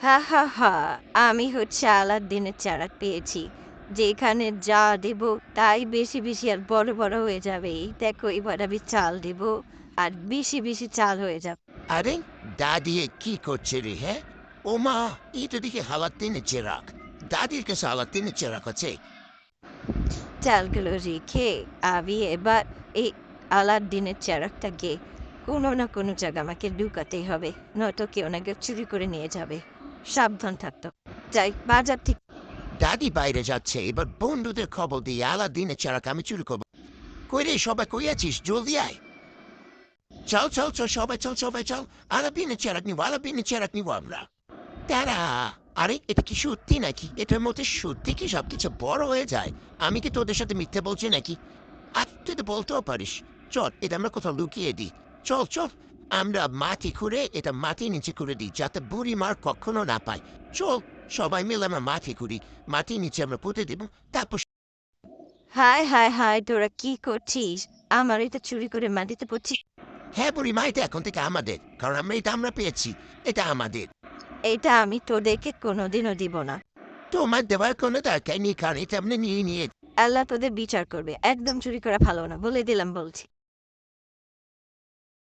হা হা হা আমি হচ্ছে আলাদিনের চারা পেয়েছি। যেখানে যা দেব তাই বেশি বেশি আর বড় বড় হয়ে যাবে। এই দেখো এবার আমি চাল দেব আর বেশি বেশি চাল হয়ে যাবে। আরে দাদি কি করছে রে হ্যাঁ? ও মা এটা দিকে হালাতিনের চেরাক। দাদির কাছে হালাতিনের চেরাক আছে। চালগুলো রেখে আমি এবার এই আলাদিনের চারাকটাকে কোনো না কোনো জায়গা আমাকে ঢুকাতেই হবে নয়তো কেউ নাকি চুরি করে নিয়ে যাবে। সাবধান থাকতো যাই, বাজার ঠিক। দাদি বাইরে যাচ্ছে, এবার বন্ধুদের খবর দিয়ে আলাদিনের চেরাক আমি চুরি করব। কই রে সবাই কই আছিস? জলদি আয়। চল চল চল, সবাই চল সবাই, চল। চেরাক নিবো চেরাক নিবো আমরা। তারা, আরে, এটা কি সত্যি নাকি? এটার মধ্যে সত্যি কি সবকিছু বড় হয়ে যায়? আমি কি তোদের সাথে মিথ্যে বলছি নাকি? আর তুই তো বলতেও পারিস। চল, এটা আমরা কোথাও লুকিয়ে দিই। চল চল আমরা মাটি খুঁড়ে এটা মাটি নিচে করে দিই যাতে বুড়ি মার কখনো না পায়। চল সবাই মিলে আমরা মাটি খুঁড়ি। মাটি নিচে আমরা পুঁতে দেবো তারপর হায় হায় হায় তোরা কি করছিস? আমার এটা চুরি করে মাটিতে পড়ছিস হ্যাঁ বুড়ি মা এটা এখন থেকে আমাদের কারণ আমরা এটা আমরা পেয়েছি এটা আমাদের। এটা আমি তোদেরকে কোনোদিনও দিব না। তোমার দেওয়ার কোনো দরকার নেই কারণ এটা আমরা নিয়ে নিয়ে আল্লাহ তোদের বিচার করবে একদম চুরি করা ভালো না বলে দিলাম বলছি।